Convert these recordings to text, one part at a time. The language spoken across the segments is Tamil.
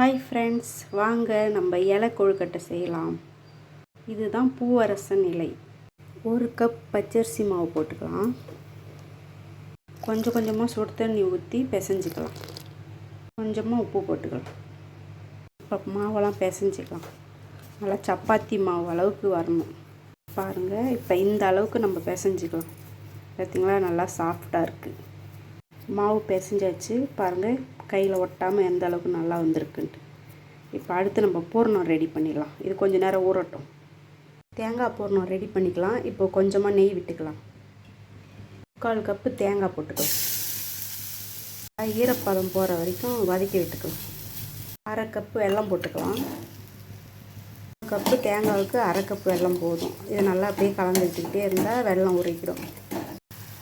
ஹாய் ஃப்ரெண்ட்ஸ் வாங்க நம்ம இலை கொழுக்கட்டை செய்யலாம். இதுதான் பூவரசன் இலை. ஒரு கப் பச்சரிசி மாவு போட்டுக்கலாம். கொஞ்சம் கொஞ்சமாக சுடு தண்ணி ஊற்றி பிசைஞ்சிக்கலாம். கொஞ்சமாக உப்பு போட்டுக்கலாம். இப்போ மாவெல்லாம் பிசைஞ்சிக்கலாம். நல்லா சப்பாத்தி மாவு அளவுக்கு வரணும். பாருங்கள் இப்போ இந்த அளவுக்கு நம்ம பிசைஞ்சிக்கலாம். பார்த்திங்களா நல்லா சாஃப்டாக இருக்குது மாவு பிசைஞ்சாச்சு பாருங்கள் கையில் ஒட்டாமல் எந்த அளவுக்கு நல்லா வந்திருக்குன்ட்டு. இப்போ அடுத்து நம்ம பூரணம் ரெடி பண்ணிடலாம். இது கொஞ்சம் நேரம் ஊறட்டும். தேங்காய் பூரணம் ரெடி பண்ணிக்கலாம். இப்போ கொஞ்சமாக நெய் விட்டுக்கலாம். முக்கால் கப்பு தேங்காய் போட்டுக்கலாம். ஈரப்பதம் போகிற வரைக்கும் வதக்கி விட்டுக்கலாம். அரை கப்பு வெல்லம் போட்டுக்கலாம். ஒரு கப்பு தேங்காவுக்கு அரை கப்பு வெல்லம் போதும். இதை நல்லா அப்படியே கலந்து விட்டுக்கிட்டே இருந்தால் வெல்லம் உரைக்கிடும்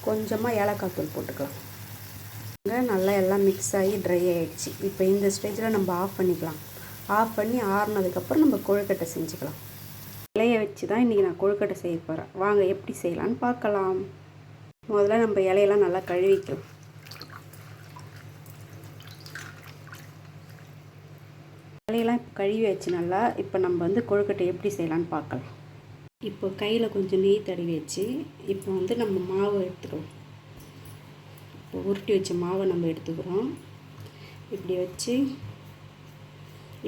கொஞ்சமாக ஏலக்காய் தூள் போட்டுக்கலாம். நல்லா எல்லாம் மிக்ஸ் ஆகி ட்ரை ஆகிடுச்சு இப்போ இந்த ஸ்டேஜில் நம்ம ஆஃப் பண்ணிக்கலாம். ஆஃப் பண்ணி ஆறுனதுக்கப்புறம் நம்ம கொழுக்கட்டை செஞ்சுக்கலாம். இலையை வச்சு தான் இன்றைக்கி நான் கொழுக்கட்டை செய்ய போகிறேன் வாங்க எப்படி செய்யலான்னு பார்க்கலாம். முதல்ல நம்ம இலையெல்லாம் நல்லா கழுவிக்கலாம் இலையெல்லாம் இப்போ கழுவி வச்சு நல்லா இப்போ நம்ம வந்து கொழுக்கட்டை எப்படி செய்யலான்னு பார்க்கலாம். இப்போ கையில் கொஞ்சம் நெய் தடவி வச்சு இப்போ வந்து நம்ம மாவு எடுத்துக்கலாம். உருட்டி வச்ச மாவை நம்ம எடுத்துக்கிறோம். இப்படி வச்சு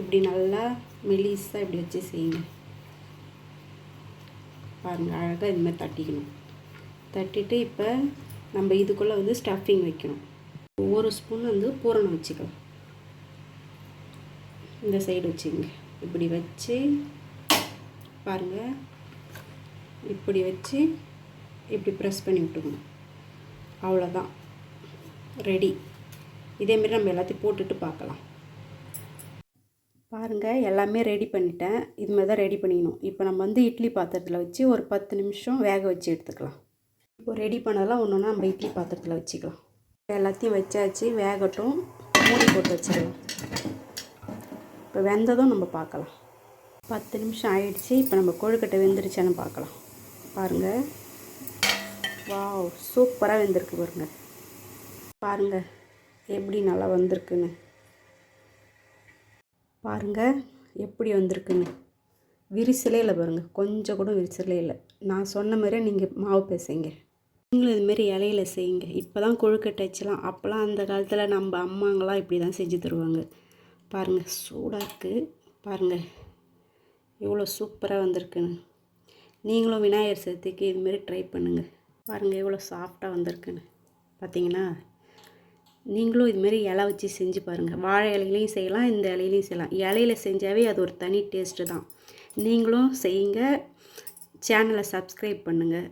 இப்படி நல்லா மெலிஸாக இப்படி வச்சு செய்யுங்க. பாருங்கள் அழகாக இந்த மாதிரி தட்டிக்கணும். தட்டிட்டு இப்போ நம்ம இதுக்குள்ளே வந்து ஸ்டஃபிங் வைக்கணும். ஒவ்வொரு ஸ்பூன் வந்து பூரணம் வச்சுக்கலாம். இந்த சைடு வச்சுங்க. இப்படி வச்சு பாருங்கள் இப்படி வச்சு இப்படி ப்ரெஸ் பண்ணி விட்டுக்கணும். அவ்வளோதான் ரெடி. இதேமாரி நம்ம எல்லாத்தையும் போட்டுட்டு பார்க்கலாம். பாருங்கள் எல்லாமே ரெடி பண்ணிட்டேன். இது மாதிரி தான் ரெடி பண்ணிக்கணும். இப்போ நம்ம வந்து இட்லி பாத்திரத்தில் வச்சு ஒரு பத்து நிமிஷம் வேக வச்சு எடுத்துக்கலாம். இப்போ ரெடி பண்ணதெல்லாம் ஒன்று ஒன்றா நம்ம இட்லி பாத்திரத்தில் வச்சுக்கலாம். எல்லாத்தையும் வச்சாச்சு வேகட்டும். மூடி போட்டு வச்சிடலாம். இப்போ வெந்ததும் நம்ம பார்க்கலாம். பத்து நிமிஷம் ஆயிடுச்சு. இப்போ நம்ம கொழுக்கட்டை வெந்துருச்சான்னு பார்க்கலாம். பாருங்கள் வாவ் சூப்பராக வெந்திருக்கு பாருங்கள் பாருங்கள் எப்படி நல்லா வந்திருக்குன்னு. பாருங்கள் எப்படி வந்திருக்குன்னு. விரிசலே இல்லை பாருங்கள் கொஞ்சம் கூட விரிசலே இல்லை. நான் சொன்ன மாதிரியே நீங்கள் மாவு பேசுங்க. நீங்களும் இதுமாரி இலையில செய்யுங்க. இப்போ தான் கொழுக்கட்டை வச்சலாம். அப்போலாம் அந்த காலத்தில் நம்ம அம்மாங்களாம் இப்படி தான் செஞ்சு தருவாங்க. பாருங்கள் சூடாக இருக்குது பாருங்கள் எவ்வளோ சூப்பராக வந்திருக்குன்னு. நீங்களும் விநாயகர் சதுர்த்திக்கு இதுமாரி ட்ரை பண்ணுங்கள் பாருங்கள் எவ்வளோ சாஃப்டாக வந்திருக்குன்னு. பார்த்தீங்கன்னா நீங்களும் இதுமாரி இலை வச்சு செஞ்சு பாருங்கள் வாழை இலையிலையும் செய்யலாம் இந்த இலையிலையும் செய்யலாம். இலையில செஞ்சாவே அது ஒரு தனி டேஸ்ட்டு தான். நீங்களும் செய்யுங்க. சேனலை சப்ஸ்கிரைப் பண்ணுங்கள்